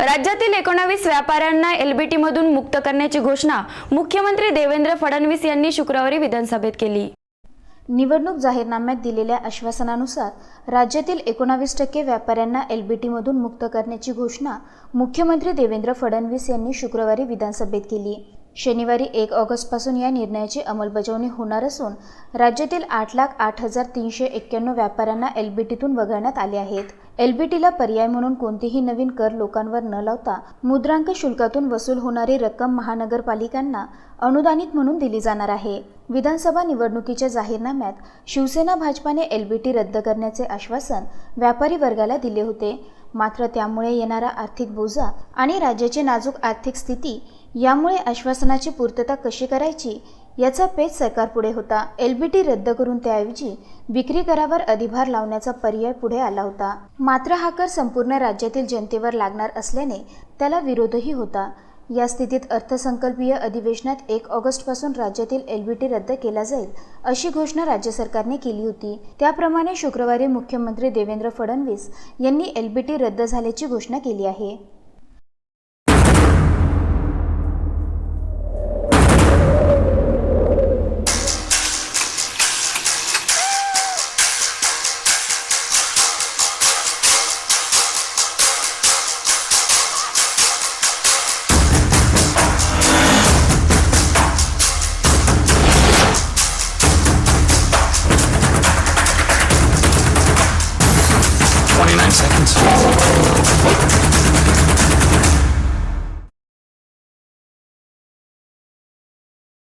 राज्यातील एकोणावीस व्यापाऱ्यांना एलबीटी मधून मुक्त करण्याची घोषणा मुख्यमंत्री देवेंद्र फडणवीस यांनी शुक्रवारी विधानसभेत केली. निवडणूक जाहीरनाम्यात दिलेल्या आश्वासनानुसार राज्यातील एकोणावीस टक्के व्यापाऱ्यांना एलबीटीमधून मुक्त करण्याची घोषणा मुख्यमंत्री देवेंद्र फडणवीस यांनी शुक्रवारी विधानसभेत केली. शनिवारी एक ऑगस्टपासून या निर्णयाची अंमलबजावणी होणार असून राज्यातील आठ लाख आठ हजार तीनशे एक्क्याण्णव व्यापाऱ्यांना एलबीटीतून वगळण्यात आले आहेत. एलबीटीला पर्याय म्हणून कोणतीही नवीन कर लोकांवर न लावता मुद्रांक शुल्कातून वसूल होणारी रक्कम महानगरपालिकांना अनुदानित म्हणून दिली जाणार आहे. विधानसभा निवडणुकीच्या जाहीरनाम्यात शिवसेना भाजपाने एलबीटी रद्द करण्याचे आश्वासन व्यापारी वर्गाला दिले होते. मात्र त्यामुळे येणारा आर्थिक बोजा आणि राज्याची नाजूक आर्थिक स्थिती यामुळे आश्वासनाची पूर्तता कशी करायची याचा पेच सरकारपुढे होता. एलबीटी रद्द करून त्याऐवजी विक्री करावर अधिभार लावण्याचा पर्याय पुढे आला होता. मात्र हा कर संपूर्ण राज्यातील जनतेवर लागणार असल्याने त्याला विरोधही होता. या स्थितीत अर्थसंकल्पीय अधिवेशनात एक ऑगस्टपासून राज्यातील एलबीटी रद्द केला जाईल अशी घोषणा राज्य सरकारने केली होती. त्याप्रमाणे शुक्रवारी मुख्यमंत्री देवेंद्र फडणवीस यांनी एलबीटी रद्द झाल्याची घोषणा केली आहे. 29 seconds.